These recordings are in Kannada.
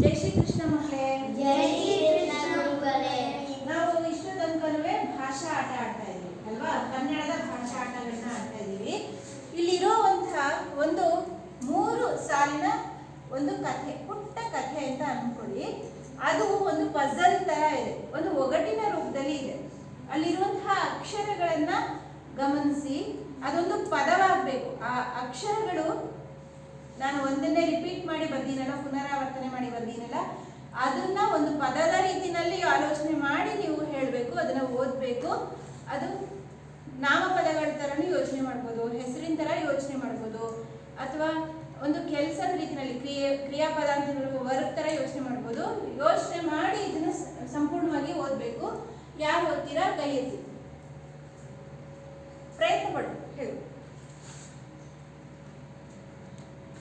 ಜೈ ಶ್ರೀ ಕೃಷ್ಣ ಮಕ್ಕಳೇ. ಜೈ ಶ್ರೀ ಕೃಷ್ಣ ಗುರುಗಳೇ. ನಾವು ಇಷ್ಟು ತನಕನೂ ಭಾಷಾ ಆಟ ಆಡ್ತಾ ಇದ್ದೀವಿ ಅಲ್ವಾ? ಕನ್ನಡದ ಭಾಷಾ ಆಟಗಳನ್ನ ಆಡ್ತಾ ಇದ್ದೀವಿ ಇಲ್ಲಿರುವಂತಹ ಒಂದು ಮೂರು ಸಾಲಿನ ಒಂದು ಕಥೆ ಪುಟ್ಟ ಕಥೆ ಅಂತ ಅನ್ಕೊಳ್ಳಿ. ಅದು ಒಂದು ಪಜಲ್ ತರ ಇದೆ ಒಂದು ಒಗಟಿನ ರೂಪದಲ್ಲಿ ಇದೆ. ಅಲ್ಲಿರುವಂತಹ ಅಕ್ಷರಗಳನ್ನ ಗಮನಿಸಿ ಅದೊಂದು ಪದವಾಗಬೇಕು. ಆ ಅಕ್ಷರಗಳು ನಾನು ಒಂದನ್ನೇ ರಿಪೀಟ್ ಮಾಡಿ ಮಾಡಿ ಬರ್ದೀನಲ್ಲ ಅದನ್ನ ಒಂದು ಪದದ ರೀತಿನಲ್ಲಿ ಆಲೋಚನೆ ಮಾಡಿ ನೀವು ಹೇಳಬೇಕು, ಅದನ್ನ ಓದಬೇಕು. ಅದು ನಾಮಪದಗಳ ಥರನೂ ಯೋಚನೆ ಮಾಡ್ಬೋದು, ಹೆಸರಿನ ತರ ಯೋಚನೆ ಮಾಡ್ಬೋದು, ಅಥವಾ ಒಂದು ಕೆಲಸದ ರೀತಿಯಲ್ಲಿ ಕ್ರಿಯೆ ಕ್ರಿಯಾಪದ ಅಂತ ವರ್ಕ್ ಥರ ಯೋಚನೆ ಮಾಡ್ಬೋದು. ಯೋಚನೆ ಮಾಡಿ ಇದನ್ನ ಸಂಪೂರ್ಣವಾಗಿ ಓದಬೇಕು. ಯಾರು ಓದ್ತೀರಾ ಕೈ ಎತ್ತಿ ಪ್ರಯತ್ನ ಪಡು ಹೇಳು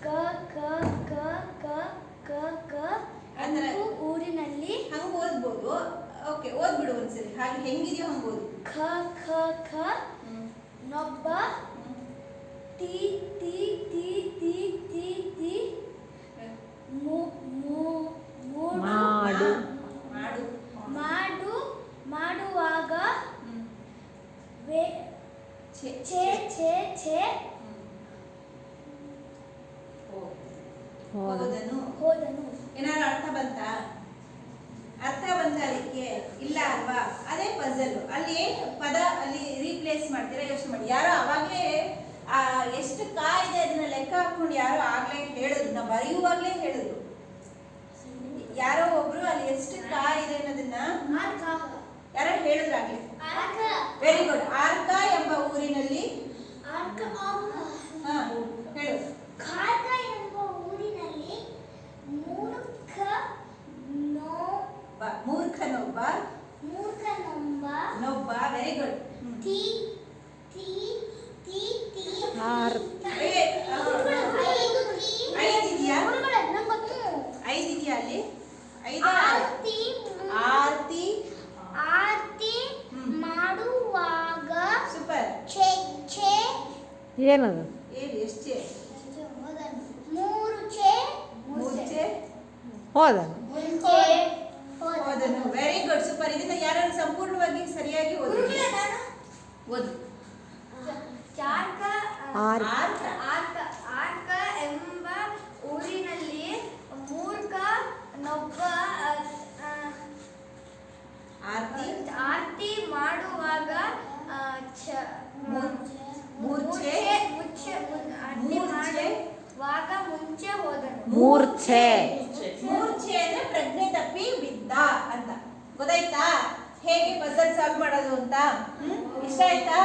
ಕ ಕ ಕ ಕ ಕ ಕ ಅಂದ್ರೆ? ಅಂದು ಊರಿನಲ್ಲಿ ಹಂಗೆ ಓದ್ಬೋದು ಓಕೆ ಒಂದ್ಸರಿ ಹಾಗೆ ಹೆಂಗಿದೆಯೋ ಹಂಗೆ ಓದು ಖ ಖ ಖ ನೊಬ್ಬ ತಿ ತಿ ತಿ ತಿ ತಿ ತಿ ಮು ಮು ಮೂಡು ಮಾಡು. ಮಾಡು. ಮಾಡು ಮಾಡುವಾಗ. ವೇ ಛೆ, ಛೇ ಛೇ. ಛೇ ಹೋದನು ಹೋದನು. ಏನಾದ್ರು ಅರ್ಥ ಬಂತಾ? ಅರ್ಥ ಬಂದ ಅದಕ್ಕೆ? ಇಲ್ಲ. ಅಲ್ವಾ? ಅದೇ ಪಜಲ್ ಅಲ್ಲಿ ಏನು ಪದ ಅಲ್ಲಿ ರೀಪ್ಲೇಸ್ ಮಾಡ್ತೀರಾ ಯೋಚನೆ ಮಾಡಿ. ಯಾರೋ ಅವಾಗಲೇ ಆ ಎಷ್ಟು ಕಾ ಇದೆ ಅದನ್ನ ಲೆಕ್ಕ ಹಾಕೊಂಡು ಯಾರೋ ಆಗ್ಲೇ ಹೇಳಿದ್ರು. ನಾ ಬರೆಯುವಾಗಲೇ ಹೇಳಿದ್ರು. ಯಾರೋ ಒಬ್ರು ಅಲ್ಲಿ ಎಷ್ಟು ಕಾ ಇದೆ ಅನ್ನೋದನ್ನ ಯಾರೋ ಹೇಳಿದ್ರಾಗ್ಲಿ ವೆರಿ ಗುಡ್ ಆರ್ಕ ಎಂಬ ಊರಿನಲ್ಲಿ ಆರ್ಕ ಹಾ ಹೇಳು ಕಾರ್ಕ ಎಂಬ ಊರಿನಲ್ಲಿ ಮೂರ್ಖ ನೋ ಬ ಮೂರ್ಖನೊಬ್ಬ ಮೂರ್ಖನೊಬ್ಬ ನೊಬ್ಬ ವೆರಿ ಗುಡ್ ತಿ ತಿ ತಿ ತಿ ಅಲ್ಲಿ ಐದು ಆರತಿ ಆರ್ತಿ ಆರತಿ. ಮಾಡುವಾಗ ಸೂಪರ್ ಛೇ ಛೇ ಏನದು ಏನು ಮೂರು ಛೇ ಮುಂಚೆ ಓದನು ವೆರಿ ಗುಡ್ ಸೂಪರ್ ಇದನ್ನ ಯಾರು ಸಂಪೂರ್ಣವಾಗಿ ಸರಿಯಾಗಿ ಓದಿ ಓದು ಚಾರ್ಕ ಆರ್. ಆರ್ಕ. ಆರ್ಕ ಆರ್ಕ ಎಂಬ ಊರಿನಲ್ಲಿ ಮೂರ್ಖ ನೊಬ್ಬ ಆ, ಆರ್ತಿ ಆರತಿ ಮಾಡುವಾಗ ಮೂರ್ಛೆ. ಮುಚ್ಚೆ. ಮಾಡುವಾಗ ಮುಂಚೆ ಹೋದನು ಮೂರ್ಛೆ ಮೂರ್ಛೆ ಅಂದ್ರೆ ಪ್ರಜ್ಞೆ ತಪ್ಪಿ ಬಿದ್ದ ಅಂತ ಗೊತ್ತಾಯ್ತಾ ಹೇಗೆ ಪಜಲ್ ಸಾಲ್ವ್ ಮಾಡೋದು ಅಂತ? ಇಷ್ಟ ಆಯ್ತಾ?